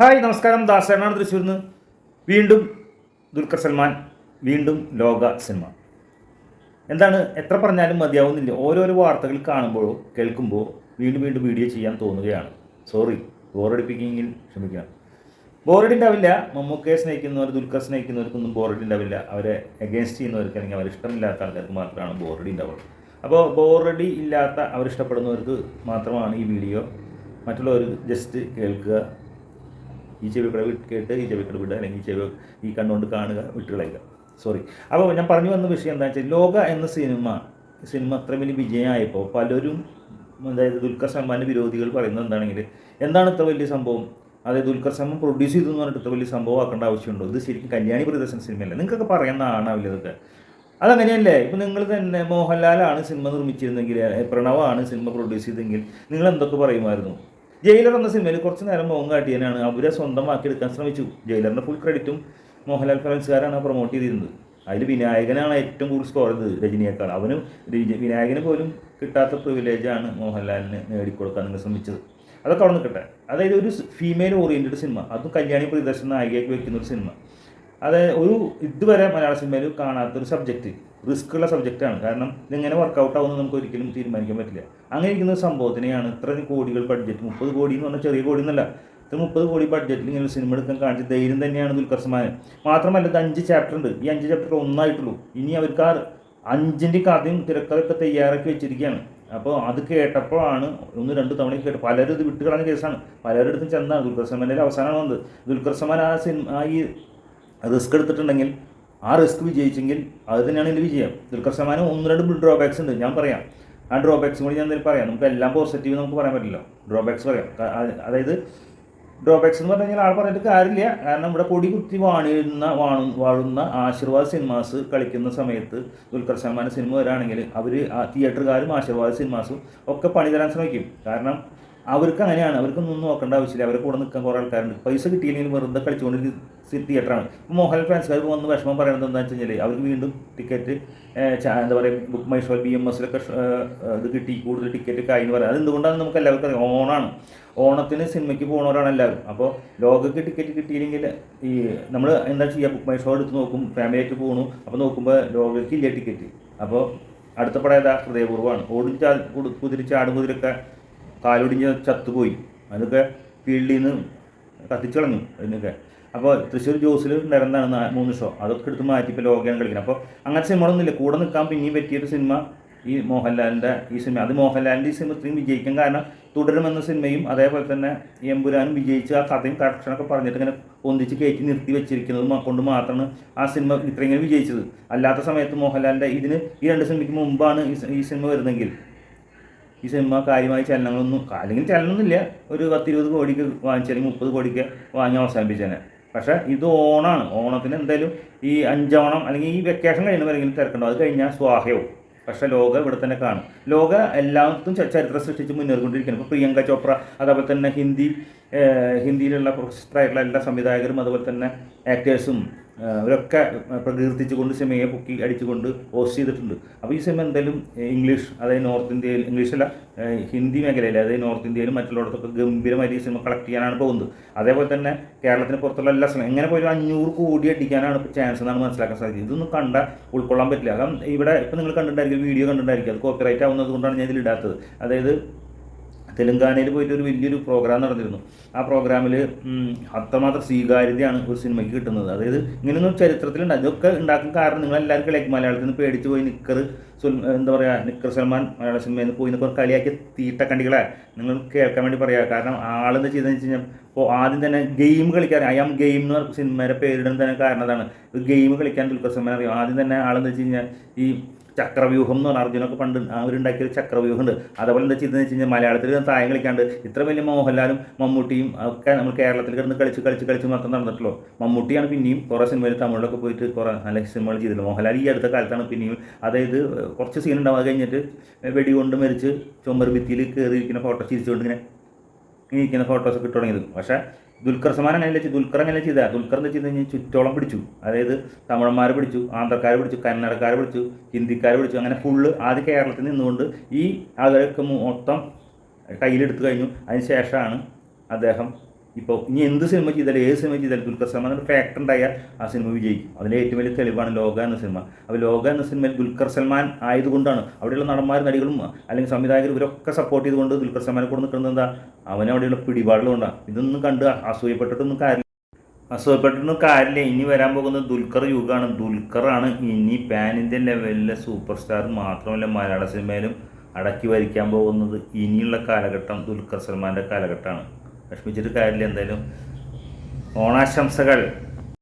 Hi നമസ്കാരം. ദാസനാണ് തൃശ്ശൂരിൽ നിന്ന് വീണ്ടും ദുൽഖർ സൽമാൻ വീണ്ടും ലോക സിനിമ. എന്താണ് എത്ര പറഞ്ഞാലും മതിയാവുന്നില്ല. ഓരോരോ വാർത്തകൾ കാണുമ്പോഴോ കേൾക്കുമ്പോൾ വീണ്ടും വീണ്ടും വീഡിയോ ചെയ്യാൻ തോന്നുകയാണ്. സോറി ബോറടിപ്പിക്കുമെങ്കിൽ ക്ഷമിക്കണം. ബോറടി മമ്മൂക്കയെ സ്നേഹിക്കുന്നവർ ദുൽഖർ സ്നേഹിക്കുന്നവർക്കൊന്നും ബോറടി അവരെ അഗേൻസ്റ്റ് ചെയ്യുന്നവർക്ക് അല്ലെങ്കിൽ അവർ ഇഷ്ടമില്ലാത്ത ആൾക്കാർക്ക് മാത്രമാണ് ബോറടി ഉണ്ടാവുള്ളൂ അപ്പോൾ ബോറടി ഇല്ലാത്ത അവരിഷ്ടപ്പെടുന്നവർക്ക് മാത്രമാണ് ഈ വീഡിയോ. മറ്റുള്ളവർ ജസ്റ്റ് കേൾക്കുക. ഈ ചെവി കൂടെ കേട്ട് ഈ ചെവി വിടുക അല്ലെങ്കിൽ ഈ ചെവി ഈ കണ്ണുകൊണ്ട് കാണുക വിട്ടുകളയുക. സോറി അപ്പോൾ ഞാൻ പറഞ്ഞു വന്ന വിഷയം എന്താ വെച്ചാൽ ലോക എന്ന സിനിമ സിനിമ അത്ര വലിയ വിജയമായപ്പോൾ പലരും അതായത് ദുൽഖർ സൽമാന്റെ വിരോധികൾ പറയുന്നത് എന്താണെങ്കിൽ എന്താണ് ഇത്ര വലിയ സംഭവം? അതായത് ദുൽഖർ സൽമാൻ പ്രൊഡ്യൂസ് ചെയ്തു എന്ന് പറഞ്ഞിട്ട് ഇത്ര വലിയ സംഭവം ആക്കേണ്ട ആവശ്യമുണ്ടോ? ഇത് ശരിക്കും കല്യാണി പ്രദർശന സിനിമയല്ല? നിങ്ങൾക്കൊക്കെ പറയുന്ന ആണാവില്ല ഇതൊക്കെ? അതങ്ങനെയല്ലേ? ഇപ്പം നിങ്ങൾ തന്നെ മോഹൻലാലാണ് സിനിമ നിർമ്മിച്ചിരുന്നെങ്കിൽ പ്രണവാണ് സിനിമ പ്രൊഡ്യൂസ് ചെയ്തെങ്കിൽ നിങ്ങൾ എന്തൊക്കെ പറയുമായിരുന്നു? ജയിലർ എന്ന സിനിമയിൽ കുറച്ച് നേരം മോഹം കാട്ടിയതിനാണ് അവരെ സ്വന്തമാക്കി എടുക്കാൻ ശ്രമിച്ചു. ജയിലറിന്റെ ഫുൾ ക്രെഡിറ്റും മോഹൻലാൽ ഫിലിംസുകാരാണ് പ്രൊമോട്ട് ചെയ്തിരുന്നത്. അതിൽ വിനായകനാണ് ഏറ്റവും കൂടുതൽ സ്കോർ ചെയ്തത് രജനിയേക്കാൾ. അവനും വിനായകന് പോലും കിട്ടാത്ത പ്രിവിലേജാണ് മോഹൻലാലിന് നേടിക്കൊടുക്കാൻ നിങ്ങൾ ശ്രമിച്ചത്. അതൊക്കെ അവിടെ നിൽക്കട്ടെ അതായത് ഒരു ഫീമെയിൽ ഓറിയന്റഡ് സിനിമ അതും കല്യാണി പ്രിയദർശൻ നായികയാക്കി വെക്കുന്ന ഒരു സിനിമ അത് ഒരു ഇതുവരെ മലയാള സിനിമയിൽ കാണാത്തൊരു സബ്ജക്റ്റ് റിസ്ക് ഉള്ള സബ്ജക്റ്റാണ് കാരണം ഇതെങ്ങനെ വർക്കൗട്ട് ആവുമെന്ന് നമുക്ക് ഒരിക്കലും തീരുമാനിക്കാൻ പറ്റില്ല. അങ്ങനെ ഇരിക്കുന്ന സംഭവത്തിനെയാണ് ഇത്ര കോടികൾ ബഡ്ജറ്റ് മുപ്പത് കോടി എന്ന് പറഞ്ഞാൽ ചെറിയ കോടി എന്നല്ല. ഇത് മുപ്പത് കോടി ബഡ്ജറ്റിൽ ഇങ്ങനെ ഒരു സിനിമ എടുക്കാൻ കാണിച്ച ധൈര്യം തന്നെയാണ് ദുൽഖർ സൽമാൻ മാത്രമല്ല ഇത് അഞ്ച് ചാപ്റ്റർ ഉണ്ട്. ഈ അഞ്ച് ചാപ്റ്റർ ഒന്നായിട്ടുള്ളൂ. ഇനി അവർക്ക് ആ അഞ്ചിന്റെ കഥയും തിരക്കഥയൊക്കെ തയ്യാറാക്കി വെച്ചിരിക്കുകയാണ്. അപ്പോൾ അത് കേട്ടപ്പോഴാണ് ഒന്ന് രണ്ട് തവണ കേട്ട് പലരും ഇത് വിട്ടുകളഞ്ഞ കേസാണ്. പലരുടെ അടുത്തും ചെന്നാണ് ദുൽഖർ സമാന്റെ അവസാനമാണ് വന്നത്. ദുൽഖർ സമാൻ ആ സിനിമ ഈ റിസ്ക് എടുത്തിട്ടുണ്ടെങ്കിൽ ആ റിസ്ക് വിജയിച്ചെങ്കിൽ അത് തന്നെയാണ് എന്റെ വിജയം. ദുൽഖർ സമാനം ഒന്ന് രണ്ട് ഡ്രോബാക്സ് ഉണ്ട്. ഞാൻ പറയാം. ആ ഡ്രോബാക്സും കൂടി ഞാൻ എന്തെങ്കിലും പറയാം. നമുക്ക് എല്ലാം പോസിറ്റീവ് നമുക്ക് പറയാൻ പറ്റില്ല. ഡ്രോബാക്സ് പറയാം. അതായത് ഡ്രോബാക്സ് എന്ന് പറഞ്ഞു കഴിഞ്ഞാൽ ആൾ പറഞ്ഞിട്ട് കാര്യമില്ല. കാരണം ഇവിടെ പൊടി കുത്തി വാണിരുന്ന വാണു വാഴുന്ന ആശീർവാദ് സിനിമാസ് കളിക്കുന്ന സമയത്ത് ദുൽഖർ സൽമാൻ സിനിമ വരാണെങ്കിൽ അവർ ആ തിയേറ്ററുകാരും ആശീർവാദ് സിനിമാസും ഒക്കെ പണി തരാൻ ശ്രമിക്കും. കാരണം അവർക്ക് അങ്ങനെയാണ് അവർക്ക് ഒന്നും നോക്കേണ്ട ആവശ്യമില്ല. അവരെ കൂടെ നിൽക്കാൻ കുറേ ആൾക്കാരുണ്ട്. പൈസ കിട്ടിയില്ലെങ്കിൽ വെറുതെ കളിച്ചുകൊണ്ടിരിക്കുന്ന തിയേറ്ററാണ് ഇപ്പോൾ മോഹൻലാൽ ഫാൻസുകാർ വന്ന് വിഷമം പറയുന്നത് എന്താണെന്ന് വെച്ച് കഴിഞ്ഞാൽ അവർക്ക് വീണ്ടും ടിക്കറ്റ് എന്താ പറയുക book my show B M എസിലൊക്കെ ഇത് കിട്ടി. കൂടുതൽ ടിക്കറ്റ് കായി എന്ന് പറയുന്നത് അതെന്തുകൊണ്ടാണ് നമുക്ക് എല്ലാവർക്കും അറിയാം. ഓണാണ്. ഓണത്തിന് സിനിമയ്ക്ക് പോകുന്നവരാണ് എല്ലാവരും. അപ്പോൾ ലോകക്ക് ടിക്കറ്റ് കിട്ടിയില്ലെങ്കിൽ ഈ നമ്മൾ എന്താ ചെയ്യുക ബുക്ക് മൈ ഷോ എടുത്ത് നോക്കും. ഫാമിലി ആയിട്ട് പോകണു അപ്പോൾ നോക്കുമ്പോൾ ലോകയ്ക്ക് ഇല്ല ടിക്കറ്റ് അപ്പോൾ അടുത്ത പടം ഏതാ? ഹൃദയപൂർവമാണ്. ഓടി ചാ കുടു- കുതിരി ചാടും കുതിരൊക്കെ കാലൊടിഞ്ഞ് ചത്തുപോയി. അതൊക്കെ ഫീൽഡിൽ നിന്ന് കത്തിച്ചു കളഞ്ഞു അതിനൊക്കെ. അപ്പോൾ തൃശ്ശൂർ ജോസിൽ ഉണ്ടായിരുന്നതാണ് നാ- മൂന്ന് ഷോ. അതൊക്കെ എടുത്ത് മാറ്റി ഇപ്പോൾ ലോകയാണ് കളിക്കുന്നത് അപ്പോൾ അങ്ങനത്തെ സിനിമകളൊന്നുമില്ല കൂടെ നിൽക്കാൻ പിന്നെയും പറ്റിയൊരു സിനിമ ഈ മോഹൻലാലിന്റെ ഈ സിനിമ. അത് മോഹൻലാലിന്റെ ഈ സിനിമ ഇത്രയും വിജയിക്കാൻ കാരണം തുടരുമെന്ന സിനിമയും അതേപോലെ തന്നെ എമ്പുരാനും വിജയിച്ച് ആ കഥയും കറക്ഷനൊക്കെ പറഞ്ഞിട്ട് ഇങ്ങനെ ഒന്നിച്ച് കയറ്റി നിർത്തി വെച്ചിരിക്കുന്നത് കൊണ്ട് മാത്രമാണ് ആ സിനിമ ഇത്രയും വിജയിച്ചത്. അല്ലാത്ത സമയത്ത് മോഹൻലാലിന്റെ ഇതിന് ഈ രണ്ട് സിനിമയ്ക്ക് മുമ്പാണ് ഈ സിനിമ വരുന്നെങ്കിൽ ഈ സിനിമ കാര്യമായ ചലനങ്ങളൊന്നും അല്ലെങ്കിൽ ചലനമൊന്നുമില്ല. ഒരു പത്തിരുപത് കോടിക്ക് വാങ്ങിച്ച് അല്ലെങ്കിൽ മുപ്പത് കോടിക്ക് വാങ്ങി അവസാനിപ്പിച്ചേനെ. പക്ഷേ ഇത് ഓണാണ്. ഓണത്തിന് എന്തായാലും ഈ അഞ്ചോണം അല്ലെങ്കിൽ ഈ വെക്കേഷൻ കഴിയുന്നവരെങ്കിലും തിരക്കുണ്ടോ അത് കഴിഞ്ഞാൽ സ്വാഹയവും. പക്ഷേ ലോക ഇവിടെ തന്നെ കാണും. ലോക എല്ലാത്തും ചരിത്രം സൃഷ്ടിച്ച് മുന്നേറിക്കൊണ്ടിരിക്കുകയാണ്. ഇപ്പോൾ പ്രിയങ്ക ചോപ്ര അതേപോലെ തന്നെ ഹിന്ദി ഹിന്ദിയിലുള്ള പ്രശസ്തരായിട്ടുള്ള എല്ലാ സംവിധായകരും അതുപോലെ തന്നെ ആക്ടേഴ്സും അവരൊക്കെ പ്രകീർത്തിച്ചുകൊണ്ട് സിനിമയെ പൊക്കി അടിച്ചുകൊണ്ട് പോസ്റ്റ് ചെയ്തിട്ടുണ്ട്. അപ്പോൾ ഈ സിനിമ എന്തായാലും ഇംഗ്ലീഷ് അതായത് നോർത്ത് ഇന്ത്യയിൽ ഇംഗ്ലീഷല്ല ഹിന്ദി മേഖലയിൽ അതായത് നോർത്ത് ഇന്ത്യയിലും മറ്റുള്ളവർക്കൊക്കെ ഗംഭീരമായി ഈ സിനിമ കളക്ട് ചെയ്യാനാണ് പോകുന്നത്. അതേപോലെ തന്നെ കേരളത്തിന് പുറത്തുള്ള എല്ലാ സ്ഥലം എങ്ങനെ പോലും അഞ്ഞൂറ് കോടി അടിക്കാനാണ് ഇപ്പോൾ ചാൻസ് എന്നാണ് മനസ്സിലാക്കാൻ സാധിച്ചത്. ഇതൊന്നും കണ്ട ഉൾക്കൊള്ളാൻ പറ്റില്ല. കാരണം ഇവിടെ ഇപ്പോൾ നിങ്ങൾ കണ്ടിട്ടുണ്ടായിരിക്കും വീഡിയോ കണ്ടിട്ടുണ്ടായിരിക്കും അത് കോപ്പിറൈറ്റ് ആവുന്നത് കൊണ്ടാണ് ഞാൻ ഇതിൽ ഇടാത്തത്. അതായത് തെലുങ്കാനയിൽ പോയിട്ട് ഒരു വലിയൊരു പ്രോഗ്രാം നടന്നിരുന്നു. ആ പ്രോഗ്രാമിൽ അത്രമാത്രം സ്വീകാര്യതയാണ് ഒരു സിനിമയ്ക്ക് കിട്ടുന്നത്. അതായത് ഇങ്ങനെയൊന്നും ചരിത്രത്തിലുണ്ട് അതൊക്കെ ഉണ്ടാക്കാൻ കാരണം നിങ്ങളെല്ലാവരും ലൈക്ക് മലയാളത്തിൽ നിന്ന് പേടിച്ച് പോയി നിക്കർ എന്താ പറയുക നിക്കർ സൽമാൻ മലയാള സിനിമയിൽ നിന്ന് പോയി നിൽക്കുന്ന കളിയാക്കിയ തീട്ടക്കണ്ടികളെ നിങ്ങൾ കേൾക്കാൻ വേണ്ടി പറയുക കാരണം ആളെന്താ ചെയ്തതെന്ന് വെച്ച് കഴിഞ്ഞാൽ ഇപ്പോൾ ആദ്യം തന്നെ ഗെയിം കളിക്കാൻ ഐ ആം ഗെയിം എന്ന് പറഞ്ഞ സിനിമയുടെ പേരിടുന്ന തന്നെ കാരണം അതാണ്. ഗെയിം കളിക്കാൻ ദുൽഖർ സൽമാൻ അറിയാം? ആദ്യം തന്നെ ആളെന്താ വെച്ച് കഴിഞ്ഞാൽ ഈ ചക്രവ്യൂഹം എന്ന് പറഞ്ഞാൽ അർജുനൊക്കെ പണ്ട് അവരുണ്ടാക്കിയ ഒരു ചക്രവ്യൂഹം ഉണ്ട് അതേപോലെ എന്താ ചെയ്തതെന്ന് വെച്ച് കഴിഞ്ഞാൽ മലയാളത്തിൽ തായം കളിക്കാണ്ട് ഇത്ര വലിയ മോഹൻലാലും മമ്മൂട്ടിയും ഒക്കെ നമ്മൾ കേരളത്തിൽ കിടന്ന് കളിച്ച് കളിച്ച് കളിച്ച് മാത്രം നടന്നിട്ടുള്ളൂ. മമ്മൂട്ടിയാണ് പിന്നെയും കുറേ സിനിമയിൽ തമിഴിലൊക്കെ പോയിട്ട് കുറേ നല്ല സിനിമകൾ ചെയ്തിട്ടുള്ളൂ മോഹൻലാൽ ഈ അടുത്ത കാലത്താണ് പിന്നെയും അതായത് കുറച്ച് സീൻ ഉണ്ടാവാൻ കഴിഞ്ഞിട്ട് വെടികൊണ്ട് മരിച്ച് ചുമർ ഭിത്തിയിൽ കയറിയിരിക്കുന്ന ഫോട്ടോ ചിരിച്ചുകൊണ്ട് ഇങ്ങനെ ഇരിക്കുന്ന ഇട്ട് തുടങ്ങിയത്. പക്ഷേ ദുൽഖർ സമാൻ അങ്ങനെയല്ല ചെയ്തു? ദുൽഖർ അങ്ങനെ ചെയ്താൽ ദുൽഖർ എന്ന് വെച്ച് കഴിഞ്ഞാൽ ചുറ്റോളം പിടിച്ചു. അതായത് തമിഴന്മാരെ പിടിച്ചു ആന്ധ്രക്കാരെ പിടിച്ചു കന്നഡക്കാരെ പിടിച്ചു ഹിന്ദിക്കാരെ പിടിച്ചു. അങ്ങനെ ഫുള്ള് ആദ്യ കേരളത്തിൽ നിന്നുകൊണ്ട് ഈ ആളുകളൊക്കെ മൊത്തം കയ്യിലെടുത്തു കഴിഞ്ഞു. അതിന് ശേഷമാണ് അദ്ദേഹം ഇപ്പോൾ ഇനി എന്ത് സിനിമ ചെയ്താലും ഏത് സിനിമ ചെയ്താലും ദുൽഖർ സൽമാൻ എന്നൊരു ഫാക്ടർ ഉണ്ടായാൽ ആ സിനിമ വിജയിക്കും. അതിന്റെ ഏറ്റവും വലിയ തെളിവാണ് ലോക എന്ന സിനിമ അപ്പോൾ ലോക എന്ന സിനിമയിൽ ദുൽഖർ സൽമാൻ ആയതുകൊണ്ടാണ് അവിടെയുള്ള നടന്മാരും നടികളും അല്ലെങ്കിൽ സംവിധായകരും ഇവരൊക്കെ സപ്പോർട്ട് ചെയ്തുകൊണ്ട് ദുൽഖർ സൽമാനെ കൂടെ നിൽക്കുന്നത് എന്താ? അവനവിടെയുള്ള പിടിപാടുകളുണ്ടാണ് ഇതൊന്നും കണ്ട് അസൂയപ്പെട്ടിട്ടൊന്നും കാര്യമില്ല അസുഖപ്പെട്ടിട്ടൊന്നും കാര്യമില്ല. ഇനി വരാൻ പോകുന്നത് ദുൽഖർ യുഗമാണ് ദുൽഖറാണ് ഇനി പാൻ ഇന്ത്യൻ ലെവലിലെ സൂപ്പർ സ്റ്റാർ മാത്രമല്ല മലയാള സിനിമയിലും അടക്കി വരിക്കാൻ പോകുന്നത് ഇനിയുള്ള കാലഘട്ടം ദുൽഖർ സൽമാന്റെ കാലഘട്ടമാണ്. വിഷമിച്ചിട്ട് കാര്യമില്ല എന്തായാലും ഓണാശംസകൾ.